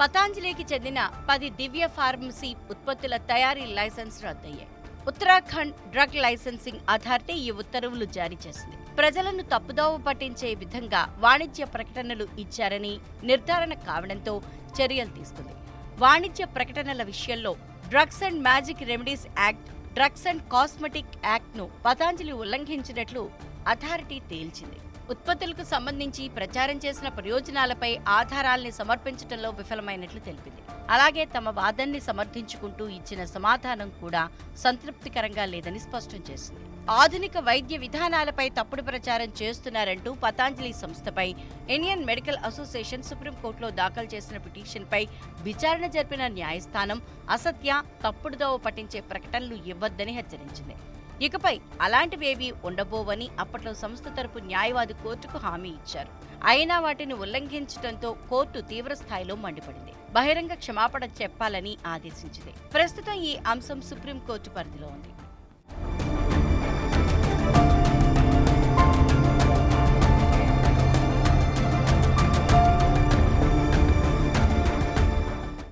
పతాంజలికి చెందిన పది దివ్య ఫార్మసీ ఉత్పత్తుల తయారీ లైసెన్స్ రద్దయ్యాయి. ఉత్తరాఖండ్ డ్రగ్ లైసెన్సింగ్ అథారిటీ ఈ ఉత్తర్వులు జారీ చేసింది. ప్రజలను తప్పుదోవ పట్టించే విధంగా వాణిజ్య ప్రకటనలు ఇచ్చారని నిర్ధారణ కావడంతో చర్యలు తీసుకుంది. వాణిజ్య ప్రకటనల విషయంలో drugs and magic remedies act drugs and cosmetic యాక్ట్ను Patanjali ఉల్లంఘించినట్లు అథారిటీ తేల్చింది. ఉత్పత్తులకు సంబంధించి ప్రచారం చేసిన ప్రయోజనాలపై ఆధారాల్ని సమర్పించడంలో విఫలమైనట్లు తెలిపింది. అలాగే తమ వాదనని సమర్థించుకుంటూ ఇచ్చిన సమాధానం కూడా సంతృప్తికరంగా లేదని స్పష్టం చేసింది. ఆధునిక వైద్య విధానాలపై తప్పుడు ప్రచారం చేస్తున్నారంటూ పతాంజలి సంస్థపై ఇండియన్ మెడికల్ అసోసియేషన్ సుప్రీంకోర్టులో దాఖలు చేసిన పిటిషన్పై విచారణ జరిపిన న్యాయస్థానం అసత్య తప్పుడుదోవ పట్టించే ప్రకటనలు ఇవ్వద్దని హెచ్చరించింది. ఇకపై అలాంటివేవీ ఉండబోవని అప్పట్లో సంస్థ తరపు న్యాయవాది కోర్టుకు హామీ ఇచ్చారు. అయినా వాటిని ఉల్లంఘించడంతో కోర్టు తీవ్ర స్థాయిలో మండిపడింది. బహిరంగ క్షమాపణ చెప్పాలని ఆదేశించింది. ప్రస్తుతం ఈ అంశం సుప్రీంకోర్టు పరిధిలో ఉంది.